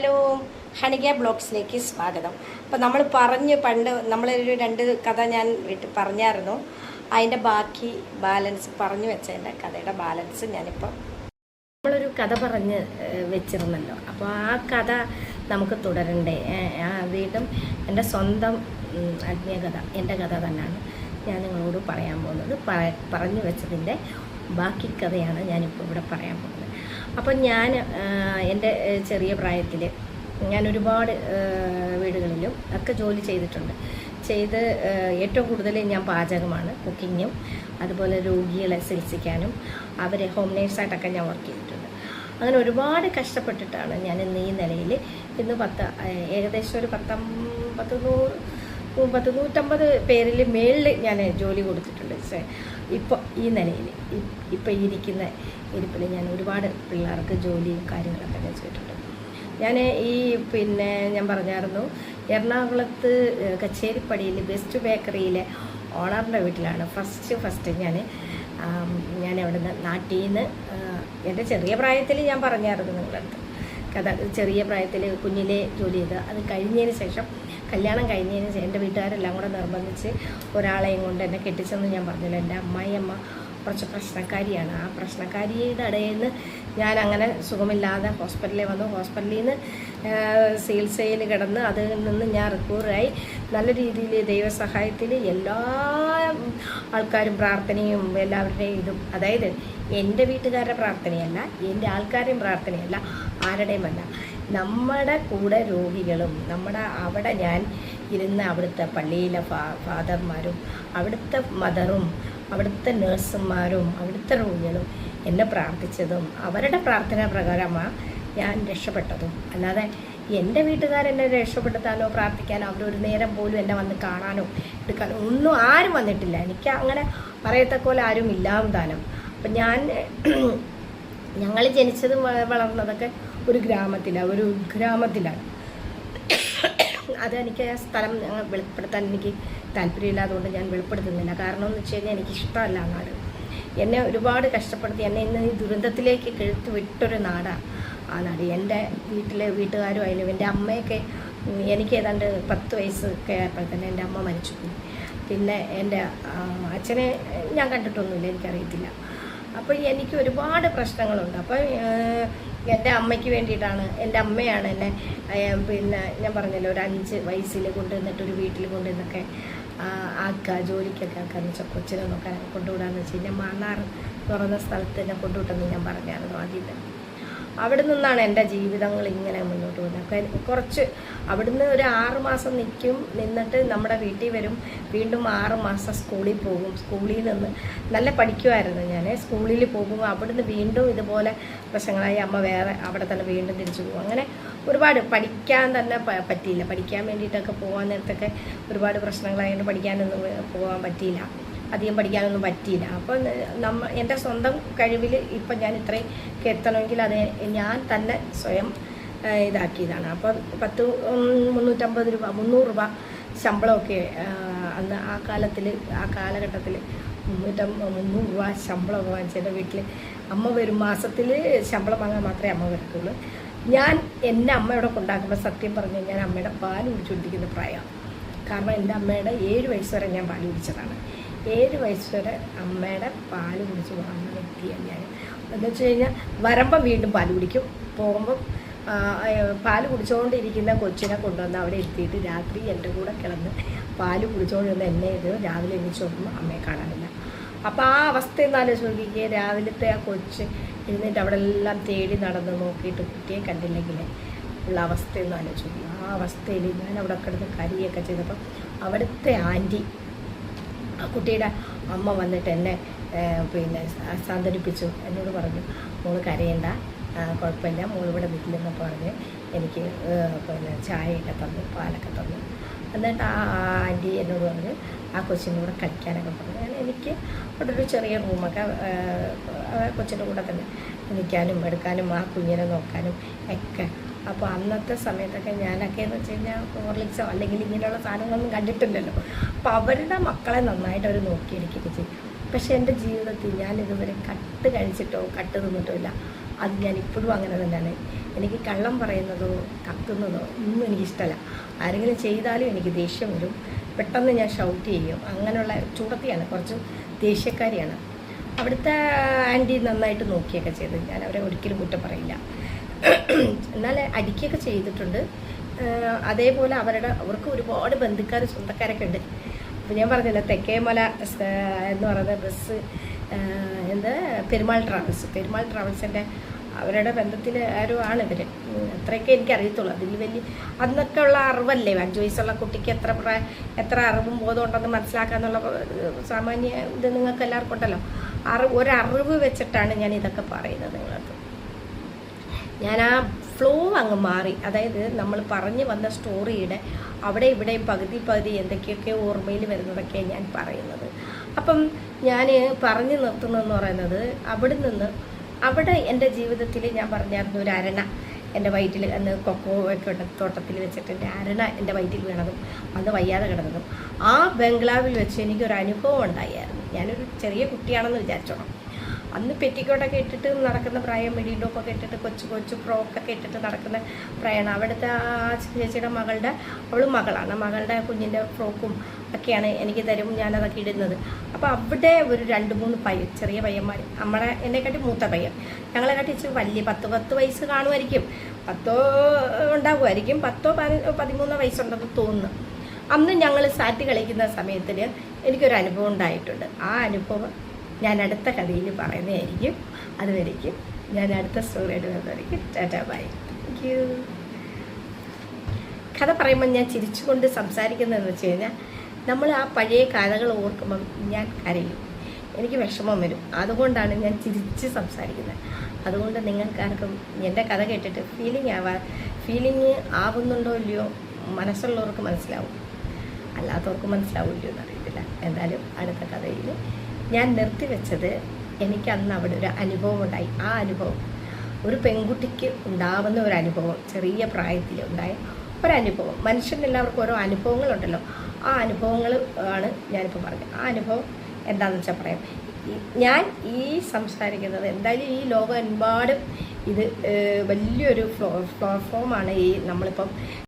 Hello ഹണിക ബ്ലോഗ്സിലേക്ക് സ്വാഗതം. അപ്പോൾ നമ്മൾ പറഞ്ഞ് പണ്ട് നമ്മളൊരു രണ്ട് കഥ ഞാൻ വീട്ടിൽ പറഞ്ഞായിരുന്നു. അതിന്റെ ബാക്കി ബാലൻസ് പറഞ്ഞു വെച്ചതിന്റെ കഥയുടെ ബാലൻസ് ഞാനിപ്പോൾ നമ്മളൊരു കഥ പറഞ്ഞ് വെച്ചിരുന്നല്ലോ. അപ്പോൾ ആ കഥ നമുക്ക് തുടരണ്ടേ? വീണ്ടും എന്റെ സ്വന്തം ആത്മീയകഥ ആത്മീയ കഥ എന്റെ കഥ തന്നെയാണ് ഞാൻ നിങ്ങളോട് പറയാൻ പോകുന്നത്. പറഞ്ഞു വെച്ചതിന്റെ ബാക്കി കഥയാണ് ഞാനിപ്പോൾ ഇവിടെ പറയാൻ പോകുന്നത്. അപ്പോൾ ഞാൻ എന്റെ ചെറിയ പ്രായത്തിൽ ഞാൻ ഒരുപാട് വീടുകളിലും ഒക്കെ ജോലി ചെയ്തിട്ടുണ്ട്. ചെയ്ത് ഏറ്റവും കൂടുതൽ ഞാൻ പാചകമാണ് കുക്കിങ്ങും അതുപോലെ രോഗികളെ ചികിത്സിക്കാനും അവരെ ഹോം നേഴ്സായിട്ടൊക്കെ ഞാൻ വർക്ക് ചെയ്തിട്ടുണ്ട്. അങ്ങനെ ഒരുപാട് കഷ്ടപ്പെട്ടിട്ടാണ് ഞാൻ ഇന്ന് ഈ നിലയിൽ ഇന്ന് പത്ത് ഏകദേശം ഒരു പത്തം പത്ത് നൂറ് പത്ത് നൂറ്റമ്പത് പേരിൽ മേളിൽ ഞാൻ ജോലി കൊടുത്തിട്ടുണ്ട്. ഇപ്പോൾ ഈ നിലയിൽ ഇപ്പോൾ ഇരിക്കുന്ന ഇരിപ്പിൽ ഞാൻ ഒരുപാട് പിള്ളേർക്ക് ജോലിയും കാര്യങ്ങളൊക്കെ ഞാൻ ചെയ്തിട്ടുണ്ട്. ഞാൻ ഈ പിന്നെ ഞാൻ പറഞ്ഞായിരുന്നു എറണാകുളത്ത് കച്ചേരിപ്പടിയിൽ ബെസ്റ്റ് ബേക്കറിയിലെ ഓണറിന്റെ വീട്ടിലാണ്. ഫസ്റ്റ് ഫസ്റ്റ് ഞാൻ ഞാൻ അവിടുന്ന് നാട്ടിൽ നിന്ന് എന്റെ ചെറിയ പ്രായത്തിൽ ഞാൻ പറഞ്ഞായിരുന്നു നിങ്ങളുടെ അടുത്ത് കഥ ചെറിയ പ്രായത്തിൽ കുഞ്ഞിലെ ജോലി ചെയ്ത് അത് കഴിഞ്ഞതിന് ശേഷം കല്യാണം കഴിഞ്ഞതിന് എന്റെ വീട്ടുകാരെല്ലാം കൂടെ നിർബന്ധിച്ച് ഒരാളെയും കൊണ്ട് എന്നെ കെട്ടിച്ചെന്ന് ഞാൻ പറഞ്ഞില്ല. എന്റെ അമ്മായിയമ്മ കുറച്ച് പ്രശ്നക്കാരിയാണ്. ആ പ്രശ്നക്കാരിയുടെ ഇടയിൽ നിന്ന് ഞാൻ അങ്ങനെ സുഖമില്ലാതെ ഹോസ്പിറ്റലിൽ വന്നു. ഹോസ്പിറ്റലിൽ നിന്ന് ചികിത്സയിൽ കിടന്ന് അതിൽ നിന്ന് ഞാൻ റിക്കവറായി. നല്ല രീതിയിൽ ദൈവസഹായത്തിൽ എല്ലാ ആൾക്കാരും പ്രാർത്ഥനയും എല്ലാവരുടെയും ഇതും. അതായത് എന്റെ വീട്ടുകാരുടെ പ്രാർത്ഥനയല്ല എന്റെ ആൾക്കാരുടെയും പ്രാർത്ഥനയല്ല ആരുടെയുമല്ല. നമ്മുടെ കൂടെ രോഗികളും നമ്മുടെ അവിടെ ഞാൻ ഇരുന്ന അവിടുത്തെ പള്ളിയിലെ ഫാ ഫാദർമാരും അവിടുത്തെ മദറും അവിടുത്തെ നേഴ്സുമാരും അവിടുത്തെ രോഗികളും എന്നെ പ്രാർത്ഥിച്ചതും അവരുടെ പ്രാർത്ഥന പ്രകാരമാണ് ഞാൻ രക്ഷപ്പെട്ടതും. അല്ലാതെ എന്റെ വീട്ടുകാരെന്നെ രക്ഷപ്പെടുത്താനോ പ്രാർത്ഥിക്കാനോ അവരൊരു നേരം പോലും എന്നെ വന്ന് കാണാനോ എടുക്കാനോ ഒന്നും ആരും വന്നിട്ടില്ല. എനിക്ക് അങ്ങനെ പറയത്തക്ക പോലെ ആരും ഇല്ലാതാനും. അപ്പം ഞാൻ ഞങ്ങൾ ജനിച്ചതും വളർന്നതൊക്കെ ഒരു ഗ്രാമത്തിലാണ് ഒരു ഗ്രാമത്തിലാണ് അത് എനിക്ക് ആ സ്ഥലം വെളിപ്പെടുത്താൻ എനിക്ക് താല്പര്യമില്ലാത്തതുകൊണ്ട് ഞാൻ വെളിപ്പെടുത്തുന്നില്ല. കാരണം എന്ന് വെച്ച് കഴിഞ്ഞാൽ എനിക്ക് ഇഷ്ടമല്ല ആ നാട്. എന്നെ ഒരുപാട് കഷ്ടപ്പെടുത്തി എന്നെ ഇന്ന് ഈ ദുരന്തത്തിലേക്ക് കെഴുത്ത് വിട്ടൊരു നാടാണ് ആ നാട്. എന്റെ വീട്ടിലെ വീട്ടുകാരും ആയാലും എന്റെ അമ്മയൊക്കെ എനിക്ക് ഏതാണ്ട് പത്ത് വയസ്സൊക്കെ ആയപ്പോൾ തന്നെ എന്റെ അമ്മ മരിച്ചു പോയി. പിന്നെ എന്റെ അച്ഛനെ ഞാൻ കണ്ടിട്ടൊന്നുമില്ല എനിക്കറിയത്തില്ല. അപ്പോൾ എനിക്ക് ഒരുപാട് പ്രശ്നങ്ങളുണ്ട്. അപ്പോൾ എന്റെ അമ്മയ്ക്ക് വേണ്ടിയിട്ടാണ്. എന്റെ അമ്മയാണ് എന്നെ പിന്നെ ഞാൻ പറഞ്ഞല്ലോ ഒരു അഞ്ച് വയസ്സിൽ കൊണ്ടുവന്നിട്ട് ഒരു വീട്ടിൽ കൊണ്ടുവന്നൊക്കെ ആക്കുക ജോലിക്കൊക്കെ ആക്കാന്ന് വെച്ചാൽ കൊച്ചിനെ നോക്കാൻ കൊണ്ടുവിടാന്ന് വെച്ച് കഴിഞ്ഞാൽ എന്ന് പറയുന്ന സ്ഥലത്ത് തന്നെ കൊണ്ടുവിട്ടെന്ന് ഞാൻ പറഞ്ഞായിരുന്നു ആദ്യം അവിടെ നിന്നാണ് എന്റെ ജീവിതങ്ങൾ ഇങ്ങനെ മുന്നോട്ട് പോകുന്നത്. കുറച്ച് അവിടുന്ന് ഒരു ആറ് മാസം നിൽക്കും നിന്നിട്ട് നമ്മുടെ വീട്ടിൽ വരും. വീണ്ടും ആറ് മാസം സ്കൂളിൽ പോകും. സ്കൂളിൽ നിന്ന് നല്ല പഠിക്കുമായിരുന്നു ഞാൻ. സ്കൂളിൽ പോകും അവിടുന്ന് വീണ്ടും ഇതുപോലെ പ്രശ്നങ്ങളായി അമ്മ വേറെ അവിടെ തന്നെ വീണ്ടും തിരിച്ചു പോകും. അങ്ങനെ ഒരുപാട് പഠിക്കാൻ തന്നെ പറ്റിയില്ല. പഠിക്കാൻ വേണ്ടിയിട്ടൊക്കെ പോകാൻ നേരത്തൊക്കെ ഒരുപാട് പ്രശ്നങ്ങളായതുകൊണ്ട് പഠിക്കാനൊന്നും പോകാൻ പറ്റിയില്ല. അധികം പഠിക്കാനൊന്നും പറ്റിയില്ല. അപ്പോൾ നമ്മ എന്റെ സ്വന്തം കഴിവിൽ ഇപ്പം ഞാൻ ഇത്രയും എത്തണമെങ്കിൽ അത് ഞാൻ തന്നെ സ്വയം ഇതാക്കിയതാണ്. അപ്പം പത്ത് മുന്നൂറ്റമ്പത് രൂപ മുന്നൂറ് രൂപ ശമ്പളമൊക്കെ അന്ന് ആ കാലത്തിൽ ആ കാലഘട്ടത്തിൽ മുന്നൂറ്റമ്പത് മുന്നൂറ് രൂപ ശമ്പളമൊക്കെ വാങ്ങിച്ചെന്റെ വീട്ടിൽ അമ്മ വരും. മാസത്തിൽ ശമ്പളം വാങ്ങാൻ മാത്രമേ അമ്മ വരത്തുള്ളൂ. ഞാൻ എന്റെ അമ്മയോടെ കൊണ്ടാക്കുമ്പോൾ സത്യം പറഞ്ഞു കഴിഞ്ഞാൽ അമ്മയുടെ പാൽ കുടിച്ചുകൊണ്ടിരിക്കുന്ന പ്രായമാണ്. കാരണം എന്റെ അമ്മയുടെ ഏഴ് വയസ്സ് വരെ ഞാൻ പാൽ കുടിച്ചതാണ്. ഏഴ് വയസ്സ് വരെ അമ്മയുടെ പാൽ കുടിച്ച് വളർന്ന വ്യക്തിയാണ് ഞാൻ എന്ന് വെച്ച് കഴിഞ്ഞാൽ വരമ്പം വീണ്ടും പാൽ കുടിക്കും. പോകുമ്പം പാൽ കുടിച്ചുകൊണ്ടിരിക്കുന്ന കൊച്ചിനെ കൊണ്ടുവന്ന് അവിടെ എത്തിയിട്ട് രാത്രി എന്റെ കൂടെ കിടന്ന് പാൽ കുടിച്ചുകൊണ്ടിരുന്ന എന്നെ ഇത് രാവിലെ എണീച്ച് നോക്കുമ്പോൾ അമ്മയെ കാണാനില്ല. അപ്പോൾ ആ അവസ്ഥ എന്നാലോചിച്ച് നോക്കിക്കുക രാവിലത്തെ ആ കൊച്ച് ഇരുന്നിട്ട് അവിടെ എല്ലാം തേടി നടന്ന് നോക്കിയിട്ട് കുട്ടിയെ കണ്ടില്ലെങ്കിൽ ഉള്ള അവസ്ഥ ആലോചിച്ച് നോക്കി. ആ അവസ്ഥയിൽ ഞാൻ അവിടെ കിടന്ന് കരിയൊക്കെ ചെയ്തപ്പം അവിടുത്തെ ആന്റി കുട്ടിയുടെ അമ്മ വന്നിട്ട് എന്നെ പിന്നെ സാന്ത്വനിപ്പിച്ചു എന്നോട് പറഞ്ഞു മോൾ കരയണ്ട കുഴപ്പമില്ല മോളിവിടെ വീട്ടിലെന്ന് പറഞ്ഞ് എനിക്ക് പിന്നെ ചായയൊക്കെ തന്നു പാലൊക്കെ തന്നു. എന്നിട്ട് ആ ആന്റി എന്നോട് പറഞ്ഞ് ആ കൊച്ചിന്റെ കൂടെ കളിക്കാനൊക്കെ പറഞ്ഞു. എനിക്ക് അവിടെ ഒരു ചെറിയ റൂമൊക്കെ ആ കൊച്ചിന്റെ കൂടെ തന്നെ നിൽക്കാനും എടുക്കാനും ആ കുഞ്ഞിനെ നോക്കാനും ഒക്കെ അപ്പോൾ അന്നത്തെ സമയത്തൊക്കെ ഞാനൊക്കെ എന്ന് വെച്ച് കഴിഞ്ഞാൽ ഹോർലിക്സോ അല്ലെങ്കിൽ ഇങ്ങനെയുള്ള സാധനങ്ങളൊന്നും കണ്ടിട്ടില്ലല്ലോ. അപ്പോൾ അവരുടെ മക്കളെ നന്നായിട്ട് അവർ നോക്കിയെടുക്കുകയൊക്കെ ചെയ്യും. പക്ഷേ എന്റെ ജീവിതത്തിൽ ഞാൻ ഇതുവരെ കട്ട് കഴിച്ചിട്ടോ കട്ട് തിന്നിട്ടോ ഇല്ല. അത് ഞാൻ ഇപ്പോഴും അങ്ങനെ തന്നെയാണ്. എനിക്ക് കള്ളം പറയുന്നതോ കത്തുന്നതോ ഒന്നും എനിക്കിഷ്ടമല്ല. ആരെങ്കിലും ചെയ്താലും എനിക്ക് ദേഷ്യം വരും. പെട്ടെന്ന് ഞാൻ ഷൗട്ട് ചെയ്യും. അങ്ങനെയുള്ള ചൂടത്തിയാണ്. കുറച്ച് ദേഷ്യക്കാരിയാണ്. അവിടുത്തെ ആന്റി നന്നായിട്ട് നോക്കിയൊക്കെ ചെയ്ത്. ഞാൻ അവരെ ഒരിക്കലും കുറ്റം പറയില്ല. എന്നാൽ അടിക്കുകയൊക്കെ ചെയ്തിട്ടുണ്ട്. അതേപോലെ അവരുടെ അവർക്ക് ഒരുപാട് ബന്ധുക്കാർ സ്വന്തക്കാരൊക്കെ ഉണ്ട്. അപ്പോൾ ഞാൻ പറഞ്ഞില്ല തെക്കേമല എന്ന് പറയുന്ന ബസ് എന്ത് പെരുമാൾ ട്രാവൽസ് പെരുമാൾ ട്രാവൽസിന്റെ അവരുടെ ബന്ധത്തിൽ ആരോ ആണ് ഇവർ അത്രയൊക്കെ എനിക്ക് അറിയത്തുള്ളൂ. അതിൽ വലിയ അന്നൊക്കെ ഉള്ള അറിവല്ലേ? അഞ്ച് വയസ്സുള്ള കുട്ടിക്ക് എത്ര എത്ര അറിവും ബോധം ഉണ്ടെന്ന് മനസ്സിലാക്കാന്നുള്ള സാമാന്യ ഇത് നിങ്ങൾക്ക് എല്ലാവർക്കും ഉണ്ടല്ലോ. അറിവ് ഒരറിവ് വെച്ചിട്ടാണ് ഞാൻ ഇതൊക്കെ പറയുന്നത് നിങ്ങൾക്ക് ഞാൻ ആ ഫ്ലോ അങ്ങ് മാറി. അതായത് നമ്മൾ പറഞ്ഞു വന്ന സ്റ്റോറിയുടെ അവിടെ ഇവിടെയും പകുതി പകുതി എന്തൊക്കെയൊക്കെ ഓർമ്മയിൽ വരുന്നതൊക്കെ ഞാൻ പറയുന്നത്. അപ്പം ഞാൻ പറഞ്ഞു നിർത്തുന്നതെന്ന് പറയുന്നത് അവിടെ നിന്ന് അവിടെ എന്റെ ജീവിതത്തിൽ ഞാൻ പറഞ്ഞായിരുന്നു ഒരു അരണ എന്റെ വയറ്റിൽ അന്ന് കൊക്കോ ഒക്കെ തോട്ടത്തിൽ വെച്ചിട്ട് എന്റെ അരണ എന്റെ വയറ്റിൽ വീണതും അന്ന് വയ്യാതെ കിടന്നതും. ആ ബംഗ്ലാവിൽ വെച്ച് എനിക്കൊരു അനുഭവം ഉണ്ടായിരുന്നു ഞാനൊരു ചെറിയ കുട്ടിയാണെന്ന് വിചാരിച്ചോണം അന്ന് പെറ്റിക്കോട്ടൊക്കെ ഇട്ടിട്ട് നടക്കുന്ന പ്രായം മിഡി ടോപ്പൊക്കെ ഇട്ടിട്ട് കൊച്ചു കൊച്ചു ഫ്രോക്കൊക്കെ ഇട്ടിട്ട് നടക്കുന്ന പ്രായമാണ്. അവിടുത്തെ ആ ചേച്ചിയുടെ മകളുടെ അവൾ മകളാണ്. മകളുടെ കുഞ്ഞിന്റെ ഫ്രോക്കും ഒക്കെയാണ് എനിക്ക് തരും ഞാനതൊക്കെ ഇടുന്നത്. അപ്പോൾ അവിടെ ഒരു രണ്ട് മൂന്ന് പയ്യൻ ചെറിയ പയ്യന്മാർ നമ്മളെ എന്നെക്കാട്ടി മൂത്ത പയ്യൻ. ഞങ്ങളെക്കാട്ടി ഇച്ചിരി വലിയ പത്ത് പത്ത് വയസ്സ് കാണുമായിരിക്കും. പത്തോ ഉണ്ടാകുമായിരിക്കും പത്തോ പതി- പതിമൂന്നോ വയസ്സുണ്ടെന്ന് തോന്നുന്നു. അന്ന് ഞങ്ങൾ സാറ്റ് കളിക്കുന്ന സമയത്തിൽ എനിക്കൊരു അനുഭവം ഉണ്ടായിട്ടുണ്ട്. ആ അനുഭവം ഞാൻ അടുത്ത കഥയിൽ പറയുന്നതായിരിക്കും. അതുവരയ്ക്കും ഞാൻ അടുത്ത സ്റ്റോറിയായിട്ട് വരുന്നവരേക്കും ടാറ്റാ ബൈ. താങ്ക് യു കഥ പറയുമ്പോൾ ഞാൻ ചിരിച്ചുകൊണ്ട് സംസാരിക്കുന്നതെന്ന് വെച്ച് കഴിഞ്ഞാൽ നമ്മൾ ആ പഴയ കഥകൾ ഓർക്കുമ്പം ഞാൻ കരയും. എനിക്ക് വിഷമം വരും. അതുകൊണ്ടാണ് ഞാൻ ചിരിച്ച് സംസാരിക്കുന്നത്. അതുകൊണ്ട് നിങ്ങൾക്കാർക്കും എന്റെ കഥ കേട്ടിട്ട് ഫീലിംഗ് ആവാ ഫീലിംഗ് ആവുന്നുണ്ടോ ഇല്ലയോ മനസ്സുള്ളവർക്ക് മനസ്സിലാവും. അല്ലാത്തവർക്ക് മനസ്സിലാവില്ലയോ എന്നറിയത്തില്ല എന്തായാലും അടുത്ത കഥയിൽ ഞാൻ നിർത്തിവെച്ചത് എനിക്ക് അന്ന് അവിടെ ഒരു അനുഭവം ഉണ്ടായി ആ അനുഭവം ഒരു പെൺകുട്ടിക്ക് ഉണ്ടാവുന്ന ഒരു അനുഭവം ചെറിയ പ്രായത്തിൽ ഉണ്ടായ ഒരനുഭവം. മനുഷ്യനെല്ലാവർക്കും ഓരോ അനുഭവങ്ങളുണ്ടല്ലോ. ആ അനുഭവങ്ങൾ ആണ് ഞാനിപ്പോൾ പറഞ്ഞത്. ആ അനുഭവം എന്താണെന്ന് വെച്ചാൽ പറയാം. ഞാൻ ഈ സംസാരിക്കുന്നത് എന്തായാലും ഈ ലോകമെമ്പാടും ഇത് വലിയൊരു പ്ലാറ്റ്ഫോമാണ് ഈ നമ്മളിപ്പം